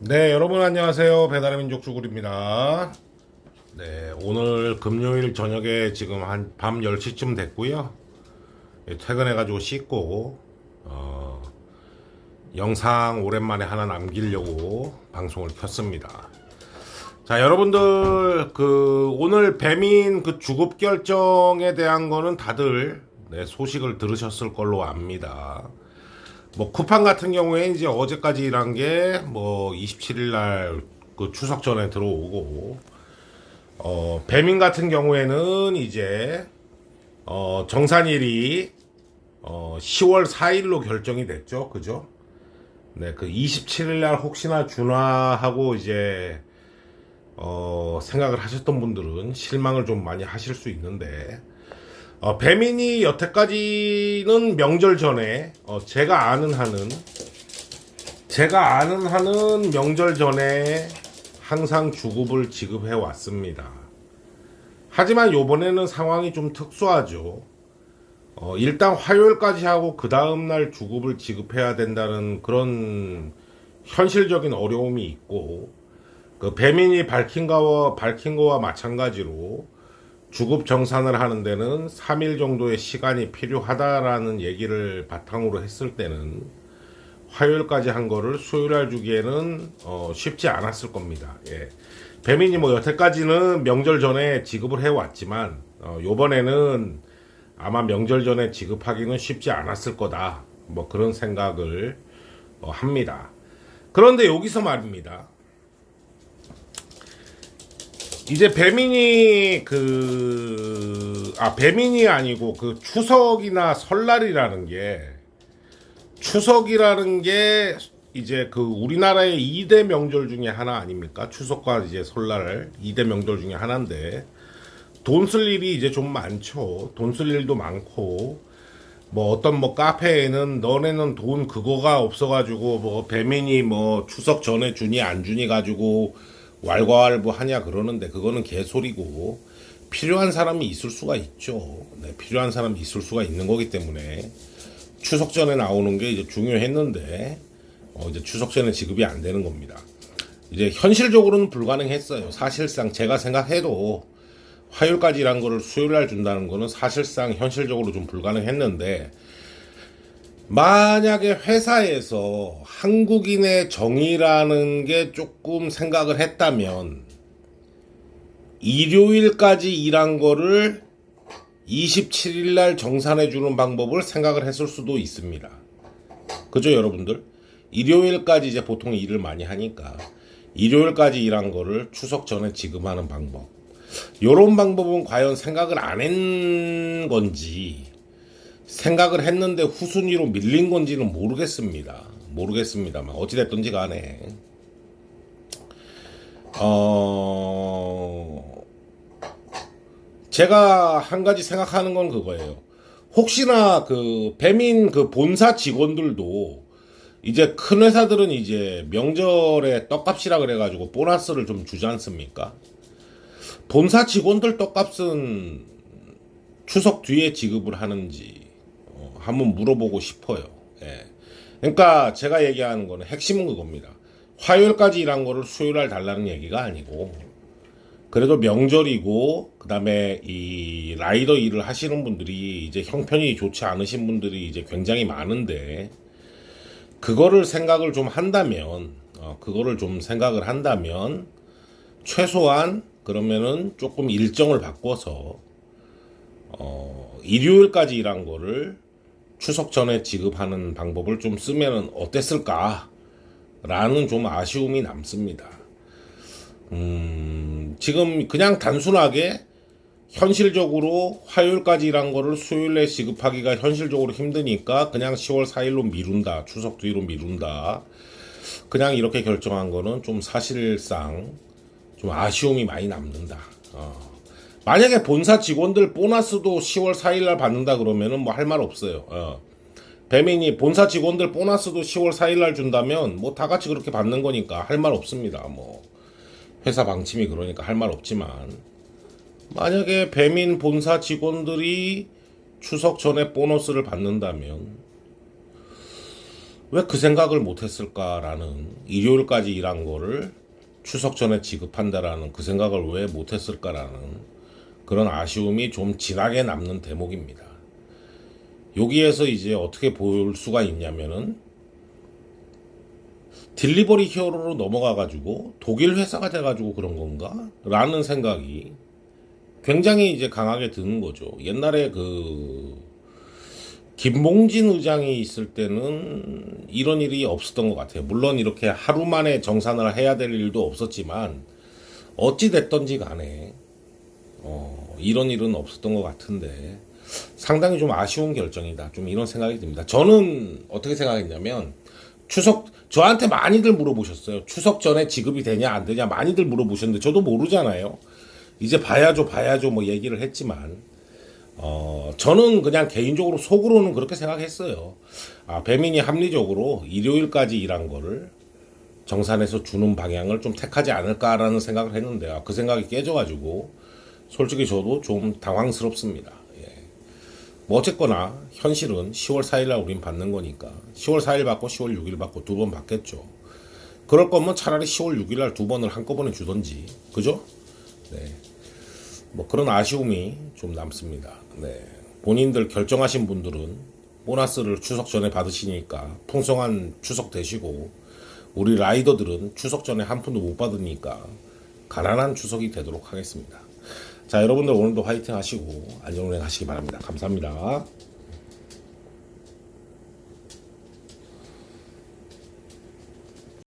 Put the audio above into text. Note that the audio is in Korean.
네, 여러분 안녕하세요. 배달의 민족 주굴입니다. 네, 오늘 금요일 저녁에 지금 한 밤 10시쯤 됐고요. 예, 퇴근해 가지고 씻고, 어, 영상 오랜만에 하나 남기려고 방송을 켰습니다. 자, 여러분들, 그, 오늘 배민 그 주급 결정에 대한 거는 다들 네, 소식을 들으셨을 걸로 압니다. 뭐 쿠팡 같은 경우에 이제 어제까지 일한 게 뭐 27일 날 그 추석 전에 들어오고 어 배민 같은 경우에는 이제 어 정산일이 어 10월 4일로 결정이 됐죠. 그죠? 네, 그 27일 날 혹시나 준화하고 이제 어 생각을 하셨던 분들은 실망을 좀 많이 하실 수 있는데 어, 배민이 여태까지는 명절 전에 어, 제가 아는 한은 제가 아는 한은 명절 전에 항상 주급을 지급해 왔습니다. 하지만 요번에는 상황이 좀 특수하죠. 어, 일단 화요일까지 하고 그 다음날 주급을 지급해야 된다는 그런 현실적인 어려움이 있고 그 배민이 밝힌 거와 밝힌 거와 마찬가지로 주급 정산을 하는 데는 3일 정도의 시간이 필요하다라는 얘기를 바탕으로 했을 때는 화요일까지 한 거를 수요일 날 주기에는 어, 쉽지 않았을 겁니다. 예. 배민이 뭐 여태까지는 명절 전에 지급을 해왔지만 어, 요번에는 아마 명절 전에 지급하기는 쉽지 않았을 거다. 뭐 그런 생각을 어, 합니다. 그런데 여기서 말입니다. 이제 배민이 그, 아, 배민이 아니고 그 추석이나 설날이라는 게, 추석이라는 게 이제 그 우리나라의 2대 명절 중에 하나 아닙니까? 추석과 이제 설날 2대 명절 중에 하나인데, 돈 쓸 일이 이제 좀 많죠. 돈 쓸 일도 많고, 뭐 어떤 뭐 카페에는 너네는 돈 그거가 없어가지고 뭐 배민이 뭐 추석 전에 주니 안 주니 가지고 왈가왈부 하냐 그러는데 그거는 개소리고 필요한 사람이 있을 수가 있죠. 네, 필요한 사람이 있을 수가 있는 거기 때문에 추석 전에 나오는 게 이제 중요했는데 어, 이제 추석 전에 지급이 안 되는 겁니다. 이제 현실적으로는 불가능했어요. 사실상 제가 생각해도 화요일까지 일한 거를 수요일 날 준다는 거는 사실상 현실적으로 좀 불가능했는데 만약에 회사에서 한국인의 정의라는 게 조금 생각을 했다면 일요일까지 일한 거를 27일 날 정산해 주는 방법을 생각을 했을 수도 있습니다. 그죠, 여러분들? 일요일까지 이제 보통 일을 많이 하니까 일요일까지 일한 거를 추석 전에 지급하는 방법. 요런 방법은 과연 생각을 안 한 건지 생각을 했는데 후순위로 밀린 건지는 모르겠습니다. 모르겠습니다만 어찌됐든지 간에 어 제가 한 가지 생각하는 건 그거예요. 혹시나 그 배민 그 본사 직원들도 이제 큰 회사들은 이제 명절에 떡값이라 그래가지고 보너스를 좀 주지 않습니까? 본사 직원들 떡값은 추석 뒤에 지급을 하는지 어, 한번 물어보고 싶어요. 예. 그러니까 제가 얘기하는 거는 핵심은 그겁니다. 화요일까지 일한 거를 수요일 날 달라는 얘기가 아니고 그래도 명절이고 그다음에 이 라이더 일을 하시는 분들이 이제 형편이 좋지 않으신 분들이 이제 굉장히 많은데 그거를 생각을 좀 한다면 어, 그거를 좀 생각을 한다면 최소한 그러면은 조금 일정을 바꿔서 어, 일요일까지 일한 거를 추석 전에 지급하는 방법을 좀 쓰면은 어땠을까? 라는 좀 아쉬움이 남습니다. 음, 지금 그냥 단순하게 현실적으로 화요일까지 일한 거를 수요일에 지급하기가 현실적으로 힘드니까 그냥 10월 4일로 미룬다. 추석 뒤로 미룬다. 그냥 이렇게 결정한 거는 좀 사실상 좀 아쉬움이 많이 남는다. 어. 만약에 본사 직원들 보너스도 10월 4일 날 받는다 그러면은 뭐 할 말 없어요. 어. 배민이 본사 직원들 보너스도 10월 4일 날 준다면 뭐 다 같이 그렇게 받는 거니까 할 말 없습니다. 뭐 회사 방침이 그러니까 할 말 없지만 만약에 배민 본사 직원들이 추석 전에 보너스를 받는다면 왜 그 생각을 못했을까라는 일요일까지 일한 거를 추석 전에 지급한다라는 그 생각을 왜 못했을까라는 그런 아쉬움이 좀 진하게 남는 대목입니다. 여기에서 이제 어떻게 볼 수가 있냐면은 딜리버리 히어로로 넘어가 가지고 독일 회사가 돼 가지고 그런 건가? 라는 생각이 굉장히 이제 강하게 드는 거죠. 옛날에 그 김봉진 의장이 있을 때는 이런 일이 없었던 것 같아요. 물론 이렇게 하루 만에 정산을 해야 될 일도 없었지만 어찌 됐던지 간에 어, 이런 일은 없었던 것 같은데 상당히 좀 아쉬운 결정이다. 좀 이런 생각이 듭니다. 저는 어떻게 생각했냐면 추석 저한테 많이들 물어보셨어요. 추석 전에 지급이 되냐 안 되냐 많이들 물어보셨는데 저도 모르잖아요. 이제 봐야죠, 봐야죠 뭐 얘기를 했지만 어 저는 그냥 개인적으로 속으로는 그렇게 생각했어요. 아 배민이 합리적으로 일요일까지 일한 거를 정산해서 주는 방향을 좀 택하지 않을까라는 생각을 했는데 아, 그 생각이 깨져가지고 솔직히 저도 좀 당황스럽습니다. 예. 뭐 어쨌거나 현실은 10월 4일날 우린 받는 거니까 10월 4일 받고 10월 6일 받고 두 번 받겠죠. 그럴 거면 차라리 10월 6일날 두 번을 한꺼번에 주던지 그죠? 네. 뭐 그런 아쉬움이 좀 남습니다. 네. 본인들 결정하신 분들은 보너스를 추석 전에 받으시니까 풍성한 추석 되시고 우리 라이더들은 추석 전에 한 푼도 못 받으니까 가난한 추석이 되도록 하겠습니다. 자, 여러분들 오늘도 화이팅 하시고 안전운행 하시기 바랍니다. 감사합니다.